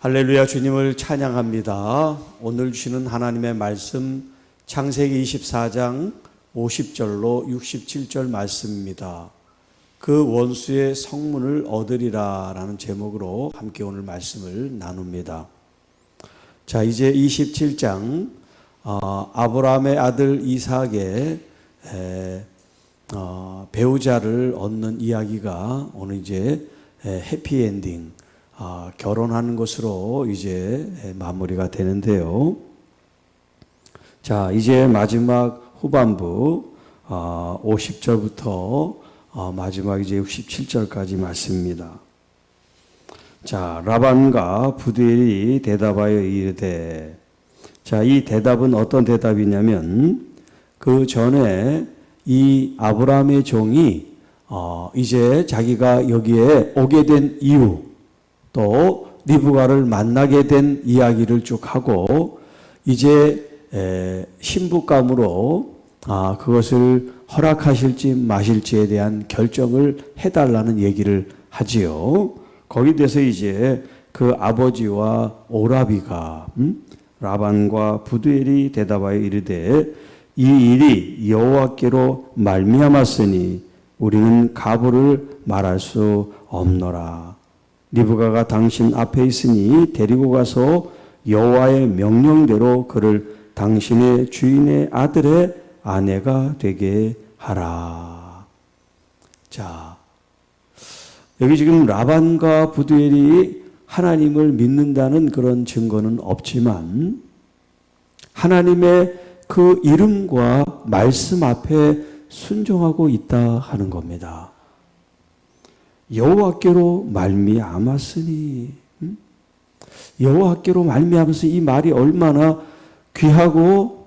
할렐루야 주님을 찬양합니다. 오늘 주시는 하나님의 말씀 창세기 24장 50절로 67절 말씀입니다. 그 원수의 성문을 얻으리라 라는 제목으로 함께 오늘 말씀을 나눕니다. 자, 이제 27장 어, 아브라함의 아들 이삭의 에, 어, 배우자를 얻는 이야기가 오늘 이제 에, 해피엔딩 아, 결혼하는 것으로 이제 마무리가 되는데요. 자, 이제 마지막 후반부 아, 50절부터 아, 마지막 이제 67절까지 말씀입니다. 자, 라반과 부두엘이 대답하여 이르되 자, 이 대답은 어떤 대답이냐면 그 전에 이 아브라함의 종이 어, 이제 자기가 여기에 오게 된 이유 또 리브가를 만나게 된 이야기를 쭉 하고 이제 에, 신부감으로 아, 그것을 허락하실지 마실지에 대한 결정을 해달라는 얘기를 하지요. 거기에 대해서 이제 그 아버지와 오라비가 음? 라반과 부두엘이 대답하여 이르되 이 일이 여호와께로 말미암았으니 우리는 가부를 말할 수 없노라. 리브가가 당신 앞에 있으니 데리고 가서 여호와의 명령대로 그를 당신의 주인의 아들의 아내가 되게 하라. 자, 여기 지금 라반과 부두엘이 하나님을 믿는다는 그런 증거는 없지만 하나님의 그 이름과 말씀 앞에 순종하고 있다 하는 겁니다. 여호와께로 말미암았으니 음? 여호와께로 말미암아서 이 말이 얼마나 귀하고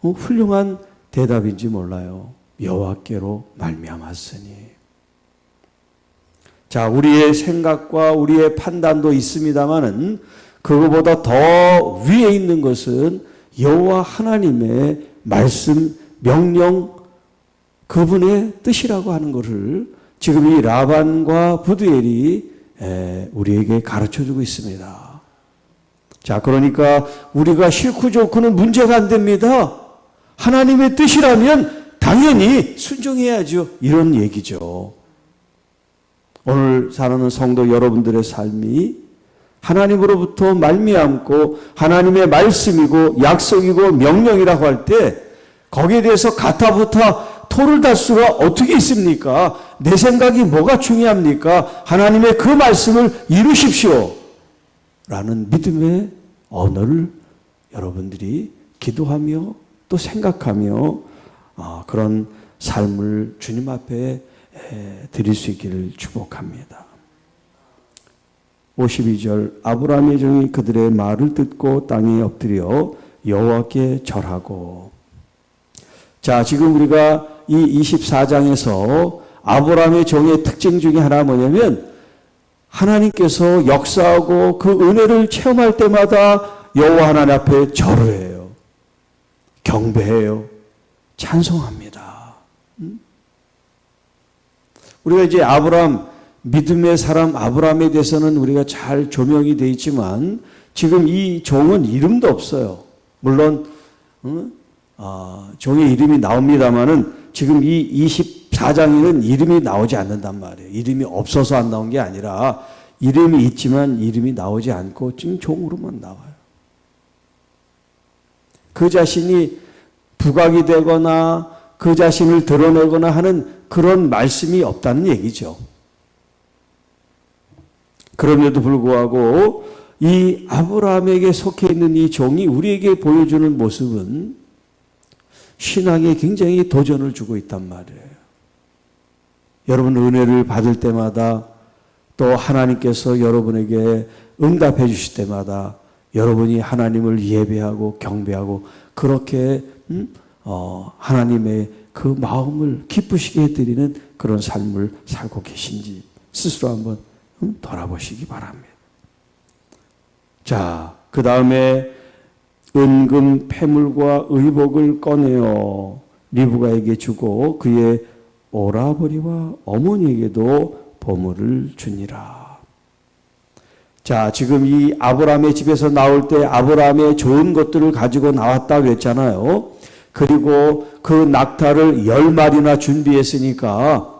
어, 훌륭한 대답인지 몰라요. 여호와께로 말미암았으니 자 우리의 생각과 우리의 판단도 있습니다만은 그거보다 더 위에 있는 것은 여호와 하나님의 말씀 명령 그분의 뜻이라고 하는 것을 지금 이 라반과 부두엘이 우리에게 가르쳐 주고 있습니다. 자, 그러니까 우리가 싫고 좋고는 문제가 안 됩니다. 하나님의 뜻이라면 당연히 순종해야죠. 이런 얘기죠. 오늘 사는 성도 여러분들의 삶이 하나님으로부터 말미암고 하나님의 말씀이고 약속이고 명령이라고 할 때 거기에 대해서 가타부타 토를 달 수가 어떻게 있습니까? 내 생각이 뭐가 중요합니까? 하나님의 그 말씀을 이루십시오. 라는 믿음의 언어를 여러분들이 기도하며 또 생각하며 어, 그런 삶을 주님 앞에 드릴 수 있기를 축복합니다. 52절 아브라함의 종이 그들의 말을 듣고 땅에 엎드려 여호와께 절하고 자 지금 우리가 이 24장에서 아브라함의 종의 특징 중에 하나 뭐냐면 하나님께서 역사하고 그 은혜를 체험할 때마다 여호와 하나님 앞에 절을 해요. 경배해요. 찬송합니다. 음? 우리가 이제 아브라함 믿음의 사람 아브라함에 대해서는 우리가 잘 조명이 되어 있지만 지금 이 종은 이름도 없어요. 물론 음? 아, 종의 이름이 나옵니다만은 지금 이 24장에는 이름이 나오지 않는단 말이에요. 이름이 없어서 안 나온 게 아니라 이름이 있지만 이름이 나오지 않고 지금 종으로만 나와요. 그 자신이 부각이 되거나 그 자신을 드러내거나 하는 그런 말씀이 없다는 얘기죠. 그럼에도 불구하고 이 아브라함에게 속해 있는 이 종이 우리에게 보여주는 모습은 신앙에 굉장히 도전을 주고 있단 말이에요. 여러분 은혜를 받을 때마다 또 하나님께서 여러분에게 응답해 주실 때마다 여러분이 하나님을 예배하고 경배하고 그렇게 음? 어, 하나님의 그 마음을 기쁘시게 해드리는 그런 삶을 살고 계신지 스스로 한번 음? 돌아보시기 바랍니다. 자, 그 다음에 은금 패물과 의복을 꺼내어 리브가에게 주고 그의 오라버니와 어머니에게도 보물을 주니라. 자, 지금 이 아브라함의 집에서 나올 때 아브라함의 좋은 것들을 가지고 나왔다 그랬잖아요. 그리고 그 낙타를 열 마리나 준비했으니까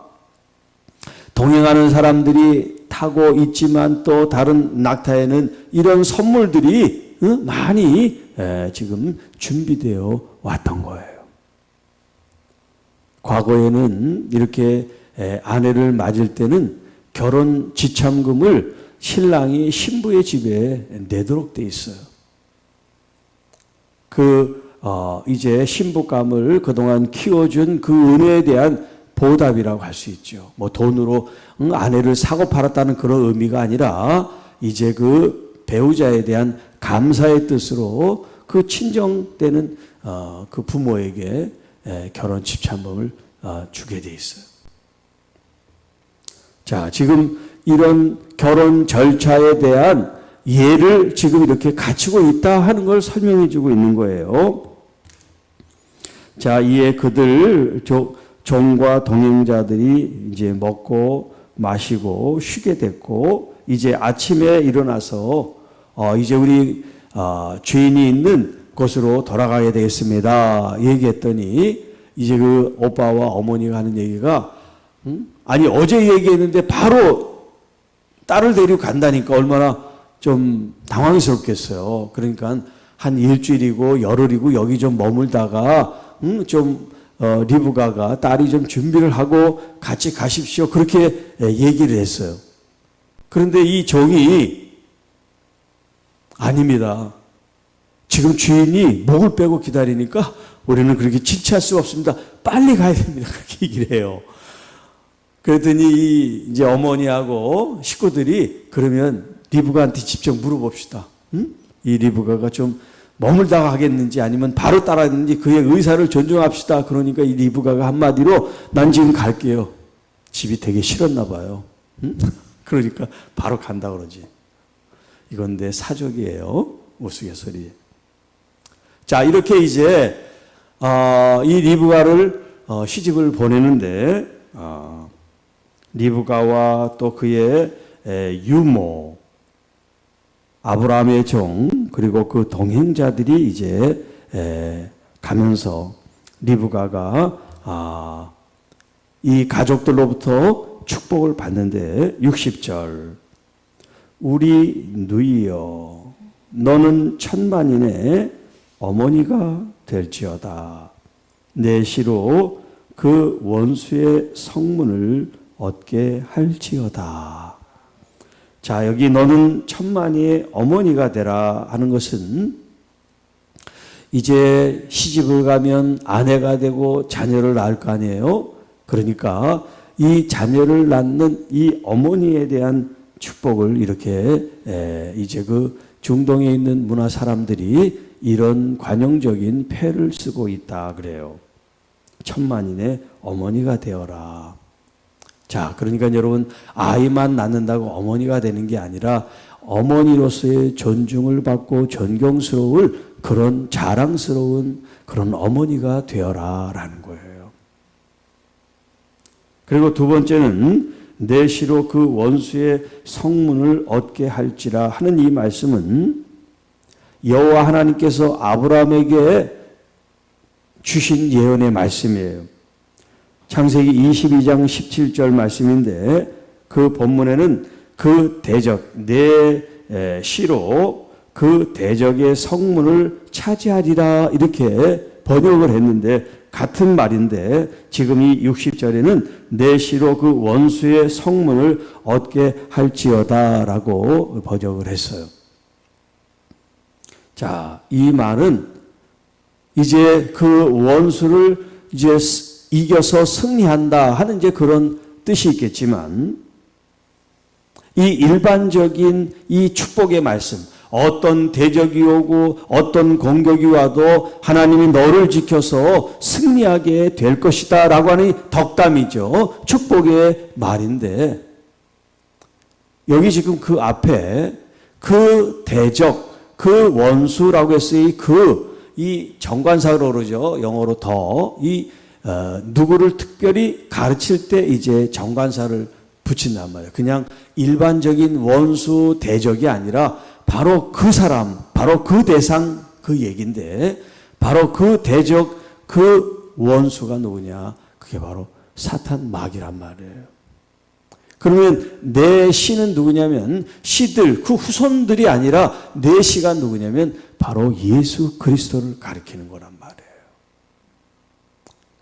동행하는 사람들이 타고 있지만 또 다른 낙타에는 이런 선물들이 어, 많이 에, 지금 준비되어 왔던 거예요. 과거에는 이렇게 에, 아내를 맞을 때는 결혼 지참금을 신랑이 신부의 집에 내도록 돼 있어요. 그 어, 이제 신부감을 그동안 키워준 그 은혜에 대한 보답이라고 할 수 있죠. 뭐 돈으로 응, 아내를 사고 팔았다는 그런 의미가 아니라 이제 그 배우자에 대한 감사의 뜻으로 그 친정되는 어, 그 부모에게 에, 결혼 집찬범을 어, 주게 돼 있어요. 자, 지금 이런 결혼 절차에 대한 예를 지금 이렇게 갖추고 있다 하는 걸 설명해 주고 있는 거예요. 자, 이에 그들 조, 종과 동행자들이 이제 먹고 마시고 쉬게 됐고 이제 아침에 일어나서 어, 이제 우리 어, 죄인이 있는 곳으로 돌아가야 되겠습니다. 얘기했더니 이제 그 오빠와 어머니가 하는 얘기가 음? 아니 어제 얘기했는데 바로 딸을 데리고 간다니까 얼마나 좀 당황스럽겠어요. 그러니까 한 일주일이고 열흘이고 여기 좀 머물다가 음, 좀 어, 리브가가 딸이 좀 준비를 하고 같이 가십시오. 그렇게 예, 얘기를 했어요. 그런데 이 종이 아닙니다. 지금 주인이 목을 빼고 기다리니까 우리는 그렇게 지체할 수 없습니다. 빨리 가야 됩니다. 그렇게 얘기를 해요. 그랬더니 이제 어머니하고 식구들이 그러면 리브가한테 직접 물어봅시다. 응? 이 리브가가 좀 머물다가 하겠는지 아니면 바로 따라했는지 그의 의사를 존중합시다. 그러니까 이 리브가가 한마디로 난 지금 갈게요. 집이 되게 싫었나 봐요. 응? 그러니까 바로 간다 그러지. 이건 내 사족이에요. 우스갯소리. 자, 이렇게 이제 어, 이 리브가를 어, 시집을 보내는데 어, 리브가와 또 그의 에, 유모 아브라함의 종 그리고 그 동행자들이 이제 에, 가면서 리브가가 아, 이 가족들로부터 축복을 받는데 60절 우리 누이여 너는 천만인의 어머니가 될지어다 내 시로 그 원수의 성문을 얻게 할지어다. 자, 여기 너는 천만이의 어머니가 되라 하는 것은 이제 시집을 가면 아내가 되고 자녀를 낳을 거 아니에요? 그러니까 이 자녀를 낳는 이 어머니에 대한 축복을 이렇게 이제 그 중동에 있는 문화 사람들이 이런 관용적인 패를 쓰고 있다 그래요. 천만인의 어머니가 되어라. 자, 그러니까 여러분 아이만 낳는다고 어머니가 되는 게 아니라 어머니로서의 존중을 받고 존경스러울 그런 자랑스러운 그런 어머니가 되어라라는 거예요. 그리고 두 번째는 내시로 그 원수의 성문을 얻게 할지라 하는 이 말씀은 여호와 하나님께서 아브라함에게 주신 예언의 말씀이에요. 창세기 22장 17절 말씀인데 그 본문에는 그 대적 내 시로 그 대적의 성문을 차지하리라 이렇게 번역을 했는데 같은 말인데 지금 이 60절에는 내 시로 그 원수의 성문을 얻게 할지어다라고 번역을 했어요. 자, 이 말은 이제 그 원수를 이제 이겨서 승리한다 하는 이제 그런 뜻이 있겠지만 이 일반적인 이 축복의 말씀 어떤 대적이 오고 어떤 공격이 와도 하나님이 너를 지켜서 승리하게 될 것이다 라고 하는 덕담이죠. 축복의 말인데 여기 지금 그 앞에 그 대적 그 원수라고 했어요. 그이 정관사로 그러죠. 영어로 더이 어, 누구를 특별히 가르칠 때 이제 정관사를 붙인단 말이에요. 그냥 일반적인 원수 대적이 아니라 바로 그 사람, 바로 그 대상 그 얘기인데 바로 그 대적 그 원수가 누구냐? 그게 바로 사탄 마귀란 말이에요. 그러면 내 씨는 누구냐면 씨들 그 후손들이 아니라 내 씨가 누구냐면 바로 예수 그리스도를 가리키는 거란 말이에요.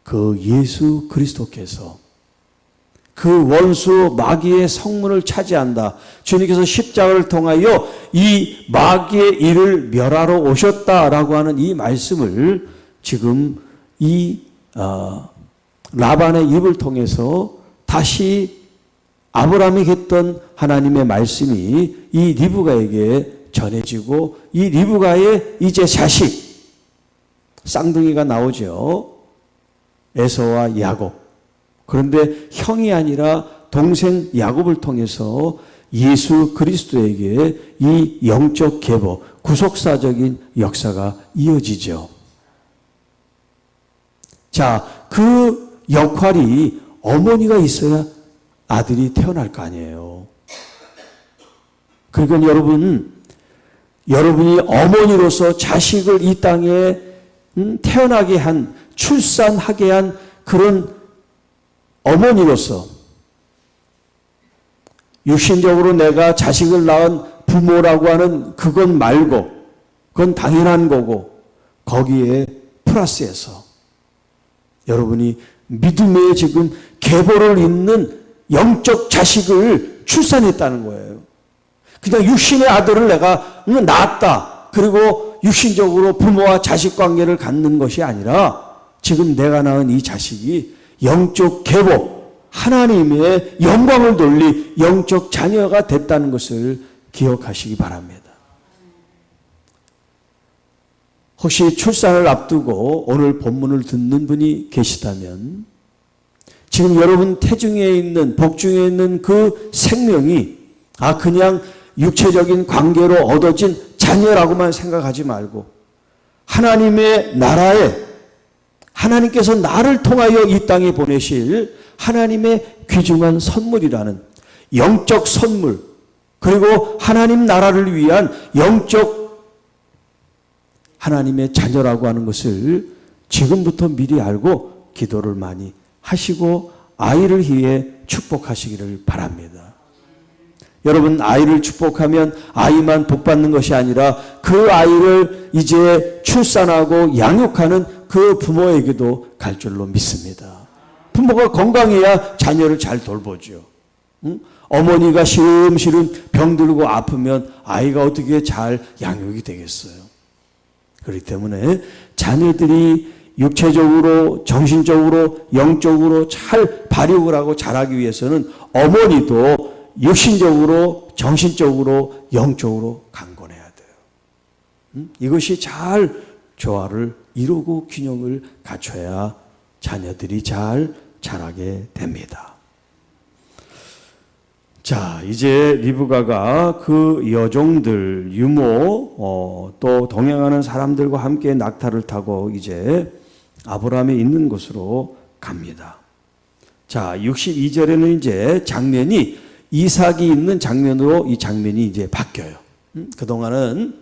그 예수 그리스도께서 그 원수 마귀의 성문을 차지한다. 주님께서 십자가를 통하여 이 마귀의 일을 멸하러 오셨다라고 하는 이 말씀을 지금 이 어, 라반의 입을 통해서 다시 아브라함이 했던 하나님의 말씀이 이 리브가에게 전해지고 이 리브가의 이제 자식 쌍둥이가 나오죠. 에서와 야곱. 그런데 형이 아니라 동생 야곱을 통해서 예수 그리스도에게 이 영적 계보, 구속사적인 역사가 이어지죠. 자, 그 역할이 어머니가 있어야 아들이 태어날 거 아니에요. 그러니까 여러분, 여러분이 어머니로서 자식을 이 땅에 음, 태어나게 한, 출산하게 한 그런 어머니로서 육신적으로 내가 자식을 낳은 부모라고 하는 그건 말고, 그건 당연한 거고, 거기에 플러스해서 여러분이 믿음에 지금 계보를 잇는 영적 자식을 출산했다는 거예요. 그냥 육신의 아들을 내가 낳았다. 그리고 육신적으로 부모와 자식 관계를 갖는 것이 아니라 지금 내가 낳은 이 자식이 영적 계보, 하나님의 영광을 돌리 영적 자녀가 됐다는 것을 기억하시기 바랍니다. 혹시 출산을 앞두고 오늘 본문을 듣는 분이 계시다면 지금 여러분 태중에 있는 복중에 있는 그 생명이 아 그냥 육체적인 관계로 얻어진 자녀라고만 생각하지 말고 하나님의 나라에 하나님께서 나를 통하여 이 땅에 보내실 하나님의 귀중한 선물이라는 영적 선물 그리고 하나님 나라를 위한 영적 하나님의 자녀라고 하는 것을 지금부터 미리 알고 기도를 많이 하시고 아이를 위해 축복하시기를 바랍니다. 여러분 아이를 축복하면 아이만 복받는 것이 아니라 그 아이를 이제 출산하고 양육하는 그 부모에게도 갈 줄로 믿습니다. 부모가 건강해야 자녀를 잘 돌보죠. 응? 어머니가 시름시름 병들고 아프면 아이가 어떻게 잘 양육이 되겠어요. 그렇기 때문에 자녀들이 육체적으로, 정신적으로, 영적으로 잘 발육을 하고 자라기 위해서는 어머니도 육신적으로, 정신적으로, 영적으로 강건해야 돼요. 음? 이것이 잘 조화를 이루고 균형을 갖춰야 자녀들이 잘 자라게 됩니다. 자, 이제 리브가가 그 여종들, 유모, 어, 또 동행하는 사람들과 함께 낙타를 타고 이제 아브라함이 있는 곳으로 갑니다. 자, 62절에는 이제 장면이 이삭이 있는 장면으로 이 장면이 이제 바뀌어요. 음? 그동안은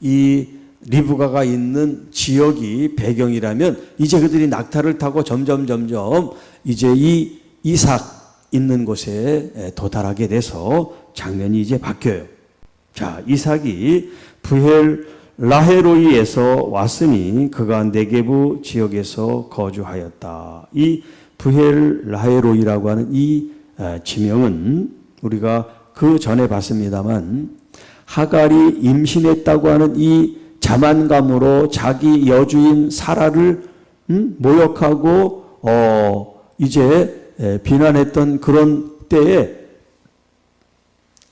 이 리브가가 있는 지역이 배경이라면 이제 그들이 낙타를 타고 점점 점점 이제 이 이삭 있는 곳에 도달하게 돼서 장면이 이제 바뀌어요. 자, 이삭이 부헬 라헤로이에서 왔으니 그가 네게부 지역에서 거주하였다. 이 부헬 라헤로이라고 하는 이 지명은 우리가 그 전에 봤습니다만 하갈이 임신했다고 하는 이 자만감으로 자기 여주인 사라를 음? 모욕하고 어 이제 비난했던 그런 때에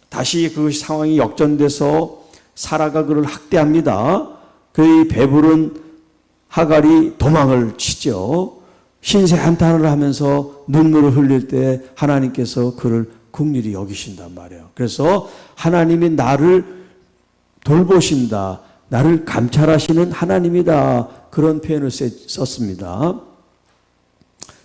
다시 그 상황이 역전돼서 사라가 그를 학대합니다. 그의 배부른 하갈이 도망을 치죠. 신세 한탄을 하면서 눈물을 흘릴 때 하나님께서 그를 국률이 여기신단 말이에요. 그래서 하나님이 나를 돌보신다. 나를 감찰하시는 하나님이다. 그런 표현을 썼습니다.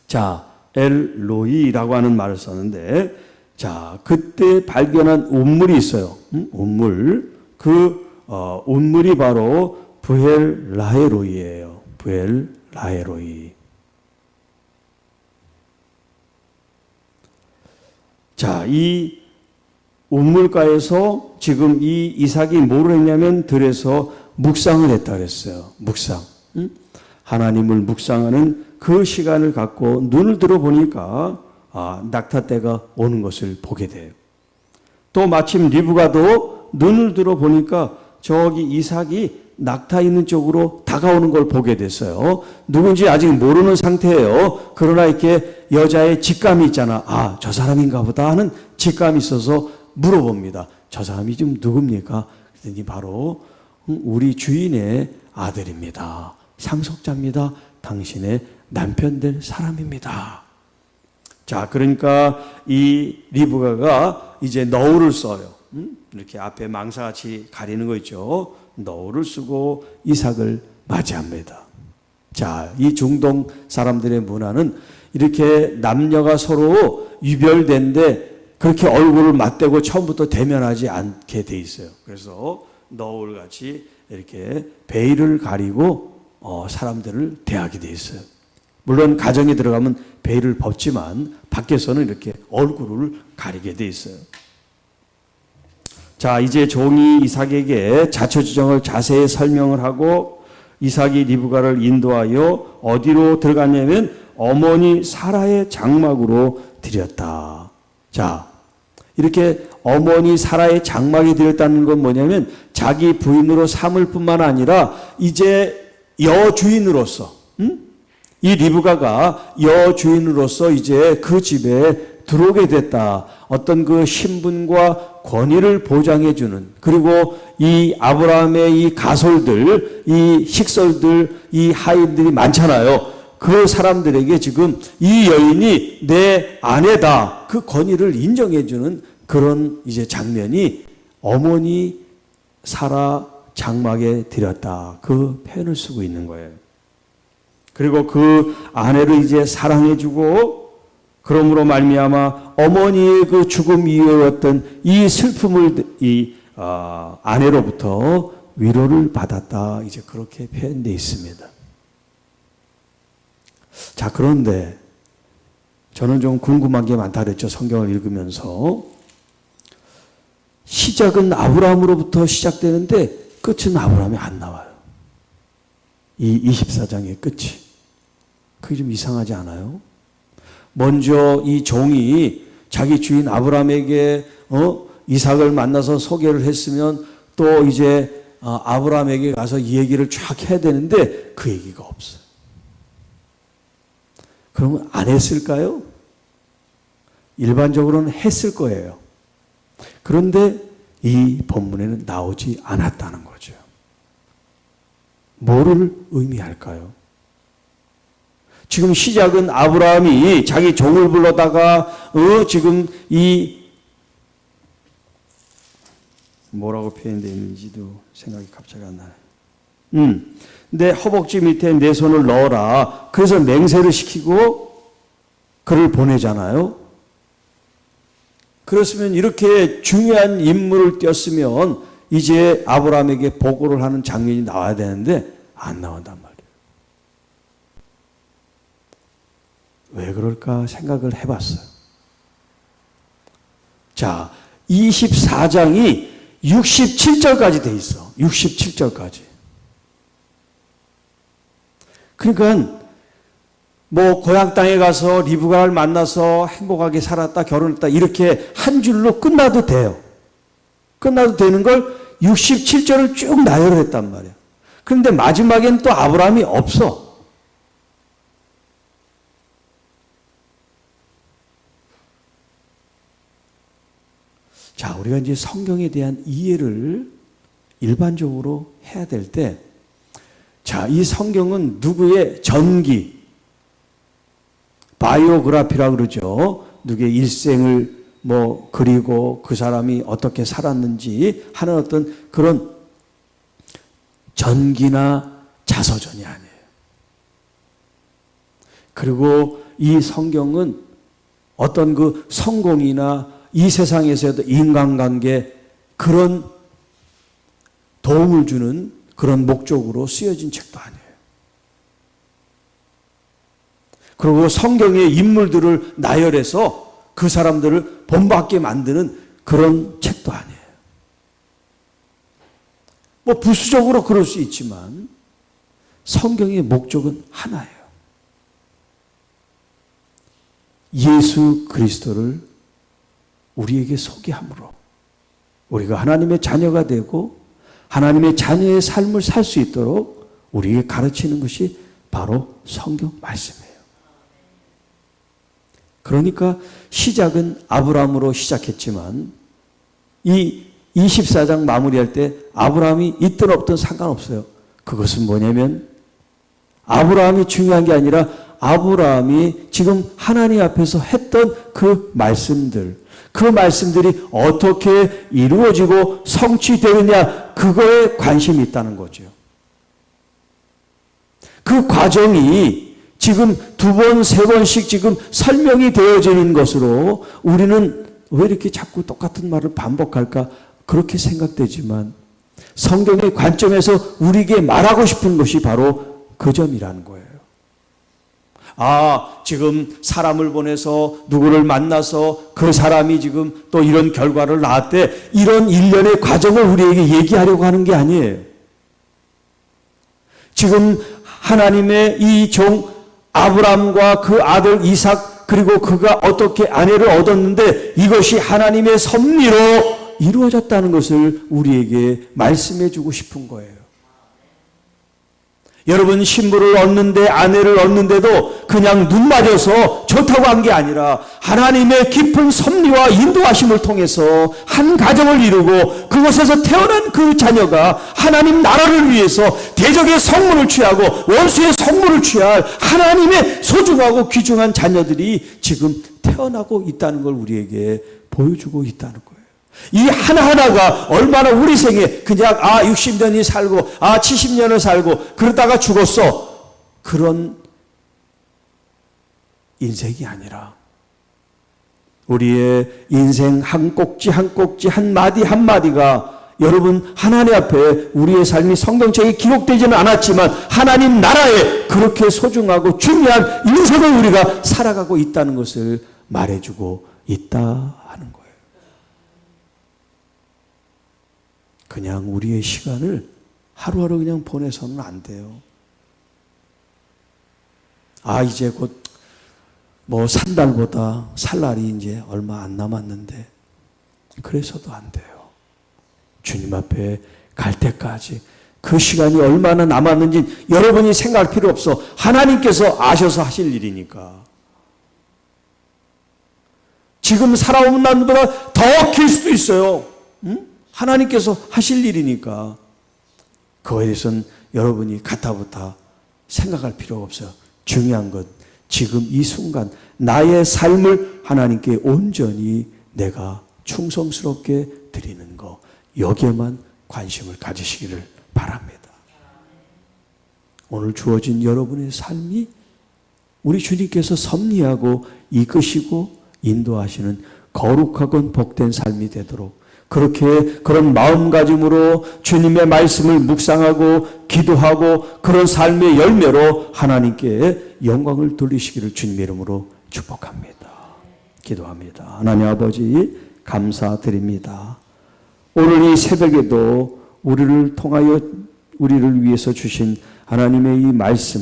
자, 엘로이라고 하는 말을 썼는데 자 그때 발견한 운물이 있어요. 음? 운물 그 어, 운물이 바로 부엘 라헤로이예요. 부엘 라헤로이. 자, 이 운물가에서 지금 이 이삭이 뭐를 했냐면 들에서 묵상을 했다 그랬어요. 묵상. 응? 하나님을 묵상하는 그 시간을 갖고 눈을 들어 보니까 아, 낙타 때가 오는 것을 보게 돼요. 또 마침 리브가도 눈을 들어 보니까 저기 이삭이 낙타 있는 쪽으로 다가오는 걸 보게 됐어요. 누군지 아직 모르는 상태예요. 그러나 이렇게 여자의 직감이 있잖아. 아, 저 사람인가 보다 하는 직감이 있어서 물어봅니다. 저 사람이 좀 누굽니까? 그랬더니 바로 우리 주인의 아들입니다. 상속자입니다. 당신의 남편 될 사람입니다. 자, 그러니까 이 리브가가 이제 너울을 써요. 음? 이렇게 앞에 망사같이 가리는 거 있죠. 너울을 쓰고 이삭을 맞이합니다. 자, 이 중동 사람들의 문화는 이렇게 남녀가 서로 유별된데 그렇게 얼굴을 맞대고 처음부터 대면하지 않게 돼 있어요. 그래서 너울같이 이렇게 베일을 가리고 어, 사람들을 대하게 돼 있어요. 물론 가정에 들어가면 베일을 벗지만 밖에서는 이렇게 얼굴을 가리게 돼 있어요. 자, 이제 종이 이삭에게 자초 지정을 자세히 설명을 하고 이삭이 리브가를 인도하여 어디로 들어갔냐면 어머니 사라의 장막으로 들였다. 자, 이렇게 어머니 사라의 장막이 들였다는 건 뭐냐면 자기 부인으로 삼을 뿐만 아니라 이제 여주인으로서, 음? 이 리브가가 여주인으로서 이제 그 집에 들어오게 됐다. 어떤 그 신분과 권위를 보장해 주는 그리고 이 아브라함의 이 가솔들, 이 식솔들, 이 하인들이 많잖아요. 그 사람들에게 지금 이 여인이 내 아내다. 그 권위를 인정해주는 그런 이제 장면이 어머니 사라 장막에 들였다. 그 표현을 쓰고 있는 거예요. 그리고 그 아내를 이제 사랑해주고 그러므로 말미암아 어머니의 그 죽음 이후였던 이 슬픔을 이 어, 아내로부터 위로를 받았다. 이제 그렇게 표현되어 있습니다. 자, 그런데 저는 좀 궁금한 게 많다 그랬죠. 성경을 읽으면서. 시작은 아브라함으로부터 시작되는데 끝은 아브라함이 안 나와요. 이 24장의 끝이. 그게 좀 이상하지 않아요? 먼저 이 종이 자기 주인 아브라함에게 어? 이삭을 만나서 소개를 했으면 또 이제 어, 아브라함에게 가서 이 얘기를 쫙 해야 되는데 그 얘기가 없어요. 그러면 안 했을까요? 일반적으로는 했을 거예요. 그런데 이 본문에는 나오지 않았다는 거죠. 뭐를 의미할까요? 지금 시작은 아브라함이 자기 종을 불러다가 어 지금 이 뭐라고 표현되어 있는지도 생각이 갑자기 안 나네. 음. 내 허벅지 밑에 내 손을 넣어라. 그래서 맹세를 시키고 그를 보내잖아요. 그렇으면 이렇게 중요한 임무를 띄었으면 이제 아브라함에게 보고를 하는 장면이 나와야 되는데 안 나온단 말이에요. 왜 그럴까 생각을 해봤어요. 자, 24장이 67절까지 돼 있어. 67절까지. 그러니까 뭐 고향 땅에 가서 리브가를 만나서 행복하게 살았다 결혼했다 이렇게 한 줄로 끝나도 돼요. 끝나도 되는 걸 67절을 쭉 나열을 했단 말이에요. 그런데 마지막엔 또 아브라함이 없어. 자, 우리가 이제 성경에 대한 이해를 일반적으로 해야 될 때, 자, 이 성경은 누구의 전기, 바이오그라피라 그러죠. 누구의 일생을 뭐 그리고 그 사람이 어떻게 살았는지 하는 어떤 그런 전기나 자서전이 아니에요. 그리고 이 성경은 어떤 그 성공이나 이 세상에서도 인간관계 그런 도움을 주는 그런 목적으로 쓰여진 책도 아니에요. 그리고 성경의 인물들을 나열해서 그 사람들을 본받게 만드는 그런 책도 아니에요. 뭐 부수적으로 그럴 수 있지만 성경의 목적은 하나예요. 예수 그리스도를 우리에게 소개함으로 우리가 하나님의 자녀가 되고 하나님의 자녀의 삶을 살 수 있도록 우리에게 가르치는 것이 바로 성경 말씀이에요. 그러니까 시작은 아브라함으로 시작했지만 이 24장 마무리할 때 아브라함이 있든 없든 상관없어요. 그것은 뭐냐면 아브라함이 중요한 게 아니라 아브라함이 지금 하나님 앞에서 했던 그 말씀들, 그 말씀들이 어떻게 이루어지고 성취되느냐, 그거에 관심이 있다는 거죠. 그 과정이 지금 두 번, 세 번씩 지금 설명이 되어지는 것으로 우리는 왜 이렇게 자꾸 똑같은 말을 반복할까? 그렇게 생각되지만 성경의 관점에서 우리에게 말하고 싶은 것이 바로 그 점이라는 거예요. 아, 지금 사람을 보내서 누구를 만나서 그 사람이 지금 또 이런 결과를 낳았대. 이런 일련의 과정을 우리에게 얘기하려고 하는 게 아니에요. 지금 하나님의 이 종 아브람과 그 아들 이삭 그리고 그가 어떻게 아내를 얻었는데 이것이 하나님의 섭리로 이루어졌다는 것을 우리에게 말씀해 주고 싶은 거예요. 여러분 신부를 얻는데 아내를 얻는데도 그냥 눈 맞아서 좋다고 한 게 아니라 하나님의 깊은 섭리와 인도하심을 통해서 한 가정을 이루고 그곳에서 태어난 그 자녀가 하나님 나라를 위해서 대적의 성물을 취하고 원수의 성물을 취할 하나님의 소중하고 귀중한 자녀들이 지금 태어나고 있다는 걸 우리에게 보여주고 있다는 거예요. 이 하나하나가 얼마나 우리 생에 그냥 아 60년이 살고 아 70년을 살고 그러다가 죽었어. 그런 인생이 아니라 우리의 인생 한 꼭지 한 꼭지 한 마디 한 마디가 여러분 하나님 앞에 우리의 삶이 성경책에 기록되지는 않았지만 하나님 나라에 그렇게 소중하고 중요한 인생을 우리가 살아가고 있다는 것을 말해주고 있다 하는 거예요. 그냥 우리의 시간을 하루하루 그냥 보내서는 안 돼요. 아, 이제 곧 뭐 산 달보다 살 날이 이제 얼마 안 남았는데 그래서도 안 돼요. 주님 앞에 갈 때까지 그 시간이 얼마나 남았는지 여러분이 생각할 필요 없어. 하나님께서 아셔서 하실 일이니까. 지금 살아오는 날보다 더 길 수도 있어요. 응? 하나님께서 하실 일이니까. 그거에 대해서는 여러분이 가타부타 생각할 필요가 없어요. 중요한 것, 지금 이 순간 나의 삶을 하나님께 온전히 내가 충성스럽게 드리는 거, 여기에만 관심을 가지시기를 바랍니다. 오늘 주어진 여러분의 삶이 우리 주님께서 섭리하고 이끄시고 인도하시는 거룩하고 복된 삶이 되도록 그렇게 그런 마음가짐으로 주님의 말씀을 묵상하고 기도하고 그런 삶의 열매로 하나님께 영광을 돌리시기를 주님의 이름으로 축복합니다. 기도합니다. 하나님 아버지 감사드립니다. 오늘 이 새벽에도 우리를 통하여 우리를 위해서 주신 하나님의 이 말씀,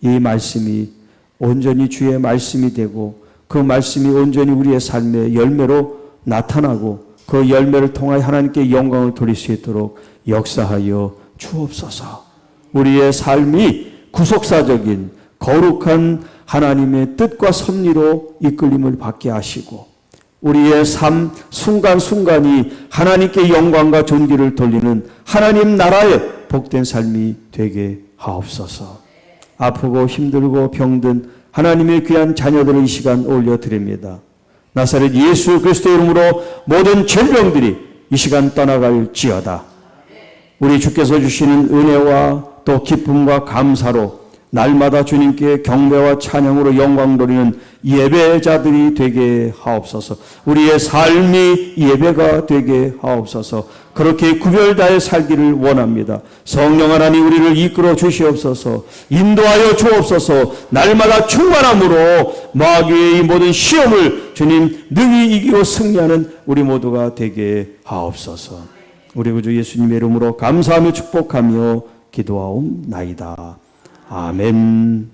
이 말씀이 온전히 주의 말씀이 되고 그 말씀이 온전히 우리의 삶의 열매로 나타나고 그 열매를 통하여 하나님께 영광을 돌릴 수 있도록 역사하여 주옵소서. 우리의 삶이 구속사적인 거룩한 하나님의 뜻과 섭리로 이끌림을 받게 하시고 우리의 삶 순간순간이 하나님께 영광과 존귀를 돌리는 하나님 나라의 복된 삶이 되게 하옵소서. 아프고 힘들고 병든 하나님의 귀한 자녀들을 이 시간 올려드립니다. 나사렛 예수 그리스도 이름으로 모든 질병들이 이 시간 떠나갈지어다. 우리 주께서 주시는 은혜와 또 기쁨과 감사로 날마다 주님께 경배와 찬양으로 영광 돌리는 예배자들이 되게 하옵소서. 우리의 삶이 예배가 되게 하옵소서. 그렇게 구별다해 살기를 원합니다. 성령 하나님 우리를 이끌어 주시옵소서. 인도하여 주옵소서. 날마다 충만함으로 마귀의 이 모든 시험을 주님 능히 이기고 승리하는 우리 모두가 되게 하옵소서. 우리 구주 예수님의 이름으로 감사하며 축복하며 기도하옵나이다. 아멘.